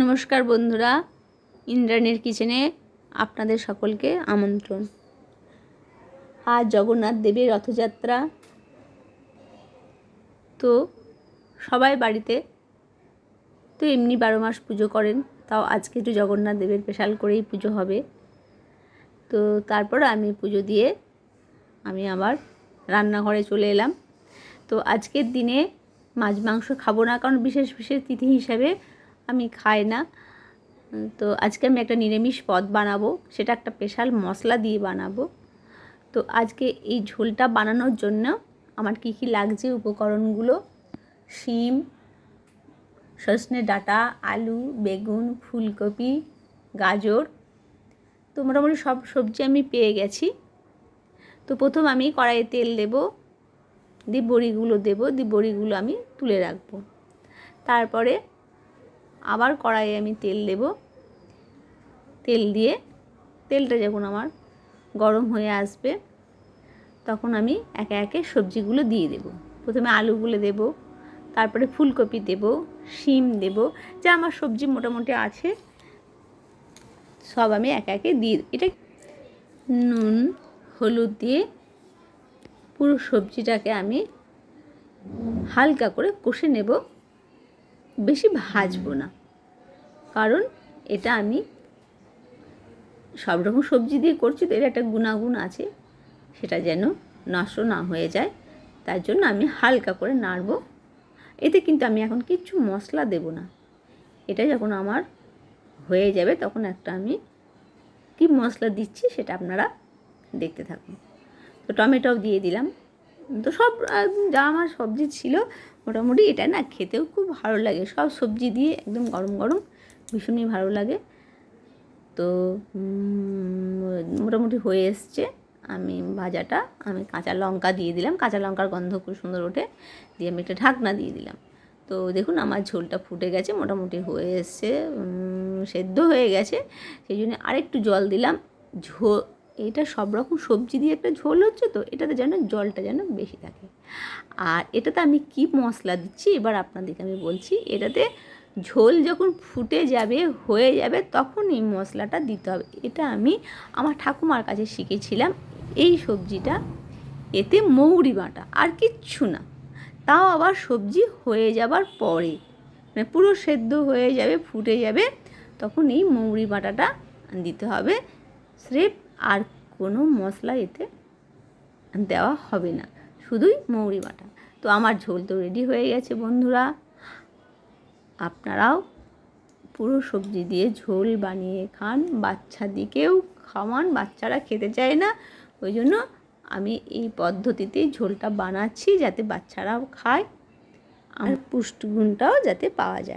নমস্কার বন্ধুরা, ইন্দ্রাণীর কিচেনে আপনাদের সকলকে আমন্ত্রণ। আজ জগন্নাথ দেবের রথযাত্রা। তো সবাই বাড়িতে তো এমনি বারো মাস পুজো করেন, তাও আজকে একটু জগন্নাথ দেবের স্পেশাল করেই পুজো হবে। তো তারপর আমি পুজো দিয়ে আমি আবার রান্নাঘরে চলে এলাম। তো আজকের দিনে মাছ মাংস খাব না, কারণ বিশেষ বিশেষ তিথি হিসাবে আমি খাই না। তো আজকে আমি একটা নিরামিষ পদ বানাবো। সেটা একটা স্পেশাল মশলা দিয়ে বানাবো। তো আজকে এই ঝোলটা বানানোর জন্য আমার কী কী লাগছে উপকরণগুলো? শিম সজনে ডাঁটা, আলু, বেগুন, ফুলকপি, গাজর। তো মোটামুটি সব সবজি আমি পেয়ে গেছি। তো প্রথম আমি কড়াইয়ে তেল দেবো। দিয়ে বড়িগুলো দেবো। দিয়ে বড়িগুলো আমি তুলে রাখব। তারপরে আবার কড়াইয়ে আমি তেল দেব। তেল দিয়ে তেলটা যখন আমার গরম হয়ে আসবে, তখন আমি একে একে সবজিগুলো দিয়ে দেব। প্রথমে আলুগুলো দেব, তারপরে ফুলকপি দেব, শিম দেব, যা আমার সবজি মোটামুটি আছে, সব আমি একে একে দিয়ে এটা নুন, হলুদ দিয়ে পুরো সবজিটাকে আমি হালকা করে কষে নেব। বেশি ভাজবো না। কারণ এটা আমি সব রকম সবজি দিয়ে করছি তো এর একটা গুণাগুণ আছে, সেটা যেন নষ্ট না হয়ে যায়। তার জন্য আমি হালকা করে নাড়ব। এতে কিন্তু আমি এখন কিচ্ছু মশলা দেব না। এটা যখন আমার হয়ে যাবে, তখন একটা আমি কি মশলা দিচ্ছি সেটা আপনারা দেখতে থাকুন। তো টমেটো দিয়ে দিলাম। তো সব, যা আমার সবজি ছিল, মোটামুটি এটা না খেতেও খুব ভালো লাগে। সব সবজি দিয়ে একদম গরম গরম ভীষণই ভালো লাগে। তো মোটামুটি হয়ে এসছে। আমি ভাজাটা, আমি কাঁচা লঙ্কা দিয়ে দিলাম। কাঁচা লঙ্কার গন্ধ খুব সুন্দর ওঠে। দিয়ে আমি একটা ঢাকনা দিয়ে দিলাম। তো দেখুন, আমার ঝোলটা ফুটে গেছে, মোটামুটি হয়ে এসছে সেদ্ধ হয়ে গেছে। সেই জন্য আরেকটু জল দিলাম। ঝো এটা সব রকম সবজি দিয়ে একটা ঝোল হচ্ছে তো, এটাতে যেন জলটা যেন বেশি থাকে। আর এটাতে আমি কি মশলা দিচ্ছি? এবার আপনাদেরকে আমি বলছি, এটাতে ঝোল যখন ফুটে যাবে, হয়ে যাবে, তখন এই মশলাটা দিতে হবে। এটা আমি আমার ঠাকুমার কাছে শিখেছিলাম, এই সবজিটা, এতে মৌরি বাটা, আর কিচ্ছু না। তাও আবার সবজি হয়ে যাবার পরে মানে পুরো সেদ্ধ হয়ে যাবে, ফুটে যাবে, তখন এই মৌরি বাটাটা দিতে হবে। স্রেফ আর কোনো মশলা এতে দেওয়া হবে না। শুধুই মৌরি বাটা। তো আমার ঝোল তো রেডি হয়ে গেছে বন্ধুরা। আপনারাও পুরো সবজি দিয়ে ঝোল বানিয়ে খান। বাচ্চাদিকেও খাওয়ান, বাচ্চারা খেতে চায় না। ওই জন্য আমি এই পদ্ধতিতেই ঝোলটা বানাচ্ছি যাতে বাচ্চারাও খায় আর পুষ্টিগুণটাও যাতে পাওয়া যায়।